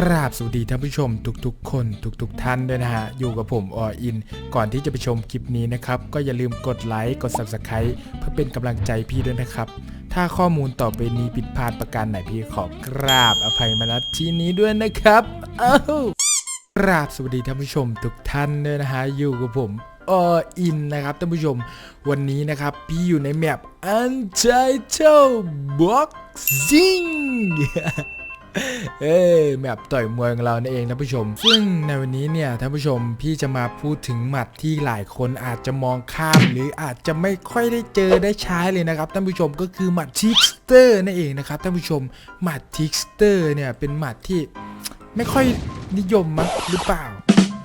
ราบสวัสดีท่านผู้ชมทุกๆ คนทุกๆ ท่านด้วยนะฮะ อยู่กับผมออิน ก่อนที่จะไปชมคลิปนี้นะครับ ก็อย่าลืมกดไลค์กด Subscribe เพื่อเป็นกำลังใจพี่ด้วยนะครับ ถ้าข้อมูลต่อไปนี้ผิดพลาดประการไหนพี่ขอกราบอภัยมาณที่นี้ด้วยนะครับเอ้ากราบสวัสดีท่านผู้ชมทุกท่านด้วยนะฮะ อยู่กับผมออินนะครับท่านผู้ชม วันนี้นะครับพี่อยู่ในแมป Untitled Boxing เอ้แมปต่อยมวยของเรานั่นเองท่านผู้ชม ซึ่งในวันนี้เนี่ยท่านผู้ชมพี่จะมาพูดถึงหมัดที่หลายคนอาจจะมองข้าม หรืออาจจะไม่ค่อยได้เจอได้ใช้เลยนะครับท่านผู้ชมก็คือหมัดทิกสเตอร์นั่นเองนะครับท่านผู้ชมหมัดทิกสเตอร์เนี่ยเป็นหมัดที่ไม่ค่อยนิยมมั้งหรือเปล่า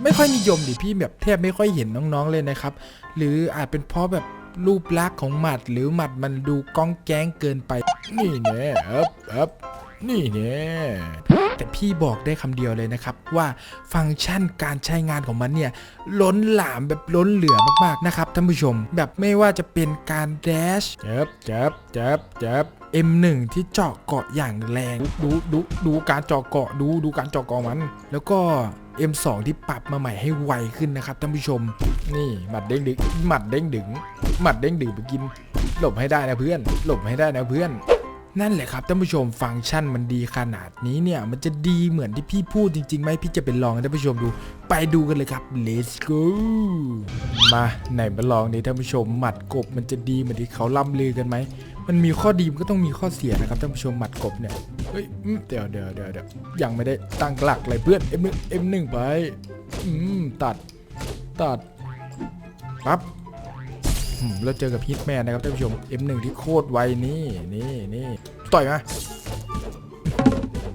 ไม่ค่อยนิยมดิพี่แบบแทบไม่ค่อยเห็นน้องๆเลยนะครับ หรืออาจเป็นเพราะแบบรูปลักษณ์ของหมัดหรือหมัดมันดูก้องแก้งเกินไป นี่แน่เอ๊บเอ๊บ นี่แน่แต่พี่บอกได้คำเดียวเลยนะครับ ว่าฟังก์ชันการใช้งานของมันเนี่ย ล้นหลามแบบล้นเหลือมากๆนะครับท่านผู้ชมแบบไม่ว่าจะเป็นการแดชเจ็บเจ็บเจ็บเจ็บ M1 ที่เจาะเกาะอย่างแรง ดูดูดูการเจาะเกาะดูดูการเจาะเกาะมัน แล้วก็ M2 ที่ปรับมาใหม่ให้ไวขึ้นนะครับท่านผู้ชม นี่หมัดเด้งดึงหมัดเด้งดึงหมัดเด้งดึงไปกิน หลบให้ได้นะเพื่อน หลบให้ได้นะเพื่อน นั่นแหละครับท่านผู้ชมฟังก์ชันมันดีขนาดนี้เนี่ย มันจะดีเหมือนที่พี่พูดจริงๆไหมพี่จะไปลองให้ท่านผู้ชมดู ไปดูกันเลยครับ let's go มาไหนมาลองดิท่านผู้ชมหมัดกบมันจะดีเหมือนที่เขาล่ำลือกันไหมมันมีข้อดีมันก็ต้องมีข้อเสียนะครับท่านผู้ชมหมัดกบเนี่ยเฮ้ยเดี๋ยวเดี๋ยวเดี๋ยวเดี๋ยวยังไม่ได้ตั้งหลักเลยเพื่อน M 1 M1 ไป อืมตัดตัดปั๊บอืม แล้วเจอกับฮิตแมนนะครับท่านผู้ชม M1 ที่โคตรไวนี่นี่นี่ต่อยมา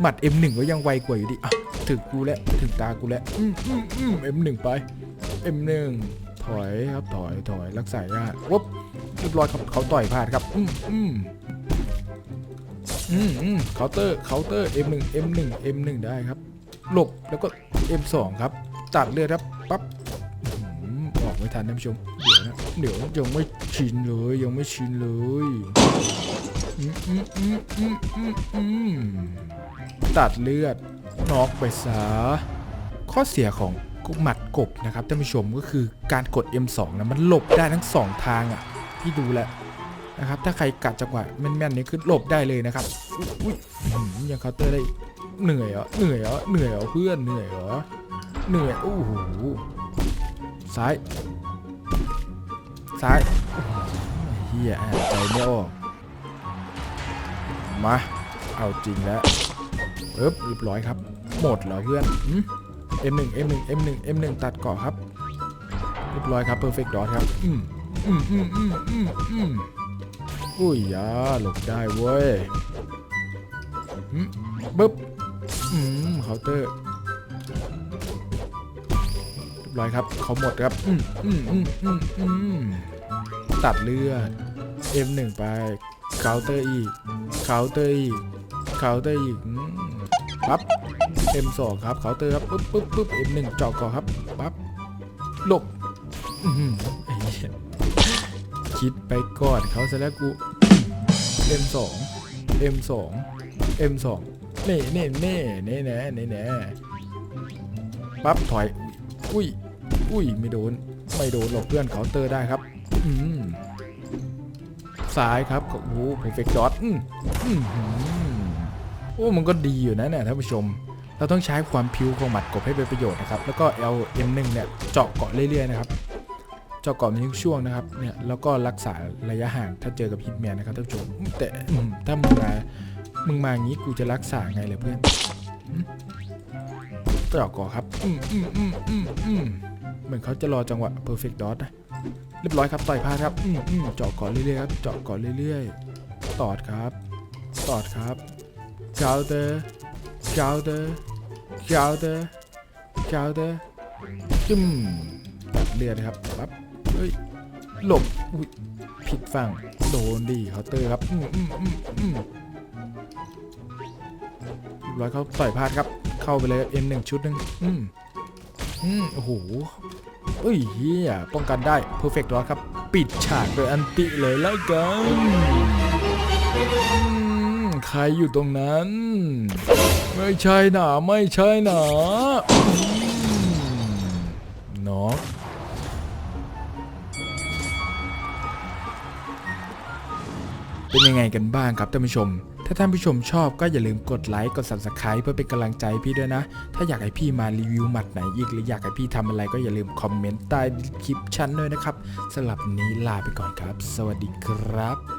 หมัด M1 ก็ยังไวกว่าอยู่ดิอะถึงกูแล้วถึงตากูแล้วอืมอืมอืม M1 ไป M1 ถอยครับถอยถอยรักษายากวบเรียบร้อยครับเขาต่อยพลาดครับ อืมอืมอืมอืมเคาน์เตอร์เคาน์เตอร์ M1 M1 M1 ได้ครับ หลบแล้วก็ M2 ครับตัดเลือดครับปั๊บออกไม่ทันท่านผู้ชม เดี๋ยวยังไม่ชินเลยยังไม่ชินเลยตัดเลือดน็อกไปซะข้อเสียของหมัดกบนะครับท่านผู้ชมก็คือการกด M2 นะมันหลบได้ทั้งสองทางอะพี่ดูแหละนะครับ ถ้าใครกัดจังหวะแม่นๆนี่คือหลบได้เลยนะครับอุ้ยยังเคาน์เตอร์ได้เหนื่อยเหรอเหนื่อยเหรอเหนื่อยเหรอเพื่อนเหนื่อยเหรอเหนื่อยโอ้โหซ้าย ซ้ายเฮียใจไม่ออกมาเอาจริงแล้วปึ๊บเรียบร้อยครับ หมดเหรอเพื่อนเอ็มหืม M1 M1 M1 M1 ตัดเกาะครับ เรียบร้อยครับ perfect dot ครับ อืมอืมอืมอืมอืมอืมอุ้ยยาหลบได้เว้ยปึ๊บอืมเคาน์เตอร์เรียบร้อยครับเขาหมดครับ อืมอืมอืมอืมอืม ตัดเลือด M1 ไปเคาน์เตอร์อีกเคาน์เตอร์อีกเคาน์เตอร์อีกปั๊บ M2 ครับเคาน์เตอร์ครับปุ๊บปุ๊บปุ๊บ M1 เจาะก่อครับปั๊บหลบคิดไปก่อนเขาซะแล้วกู M2 M2 M2 เน่เน่เน่เน่แน่เน่แน่ปั๊บถอย อุ้ย อุ้ย ไม่โดน ไม่โดนหรอกเพื่อนเคาน์เตอร์ได้ครับ ซ้ายครับโอ้โหเพอร์เฟกต์ดอทอือหืมโอ้มันก็ดีอยู่นะเนี่ยท่านผู้ชม เราต้องใช้ความพิ้วของหมัดกบให้เป็นประโยชน์นะครับ แล้วก็ L M1 เนี่ยเจาะเกาะเรื่อยๆนะครับ เจาะเกาะในทุกช่วงนะครับ เนี่ย แล้วก็รักษาระยะห่างถ้าเจอกับฮิตแมนนะครับท่านผู้ชม แต่ถ้ามึงมา มึงมาอย่างนี้กูจะรักษาไงเลยเพื่อนเจาะเก่อนครับ อืมอืมอืมอืมอืมเหมือนเขาจะรอจังหวะ perfect dot นะ เรียบร้อยครับต่อยพลาดครับอืมอืมเจาะก่อนเรื่อยๆครับเจาะก่อนเรื่อยๆตอดครับตอดครับเกาเตอร์เกาเตอร์เกาเตอร์เกาเตอร์จึ้มตัดเลือดครับปั๊บเฮ้ยหลบอุ้ยผิดฝั่งโดนดีเคาน์เตอร์ครับอืมอืมอืมอืมเรียบร้อยเขาต่อยพลาดครับ เข้าไปเลย M1 ชุดหนึ่งอืมอืมโอ้โห เอ้ยเฮียป้องกันได้ perfect dot ครับ ปิดฉากโดยอันติเลยแล้วกันใครอยู่ตรงนั้น ไม่ใช่หนาไม่ใช่หนาน้องเป็นยังไงกันบ้างครับท่านผู้ชมาท่านผู้ชมชอบก็อย่าลืมกดไลค์กด subscribe เพื่อเป็นกำลังใจพี่ด้วยนะ ถ้าอยากให้พี่มารีวิวหมัดไหนอีกหรืออยากให้พี่ทำอะไรก็อย่าลืมคอมเมนต์ใต้คลิปชั้นด้วยนะครับสำหรับนี้ลาไปก่อนครับ สวัสดีครับ